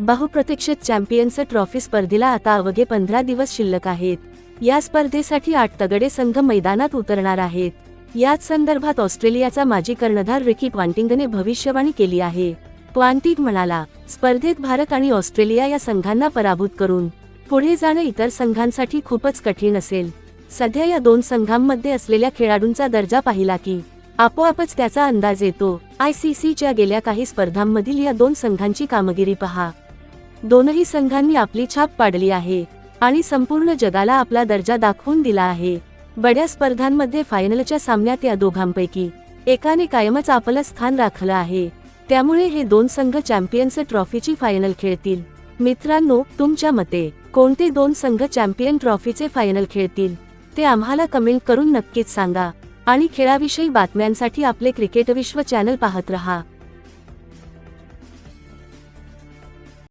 बहुप्रतीक्षित champions trophy स्पर्धेला आता अवघे पंधरा दिवस शिल्लक आहेत. या स्पर्धेसाठी आठ तगडे संघ मैदानात उतरणार आहेत. याच संदर्भात ऑस्ट्रेलियाचा माजी कर्णधार रिकी क्वांटिंगने भविष्यवाणी केली आहे. क्वांटिक म्हणाला स्पर्धेत भारत आणि ऑस्ट्रेलिया या संघांना पराभूत करून पुढे जाणं इतर संघांसाठी खूपच कठीण असेल. सध्या या दोन संघांमध्ये असलेल्या खेळाडूंचा दर्जा पाहिला की आपोआपच त्याचा अंदाज येतो. आय सी सीच्या गेल्या काही स्पर्धांमधील या दोन संघांची कामगिरी पहा. दोनही संघांनी आपली छाप पाडली आहे आणि संपूर्ण जगाला आपला दर्जा दाखवून दिला आहे. बड्या स्पर्धांमध्ये फायनलच्या सामन्यात या दोघांपैकी एकाने कायमच आपलं स्थान राखलं आहे. त्यामुळे हे दोन संघ चॅम्पियन्स ट्रॉफीची फायनल खेळतील. मित्रांनो तुमच्या मते कोणते दोन संघ चॅम्पियन ट्रॉफीचे फायनल खेळतील? ते आम्हाला कमेंट करून नक्कीच सांगा. आणि खेळाविषयी बातम्यांसाठी आपले क्रिकेट विश्व चॅनल पाहत रहा.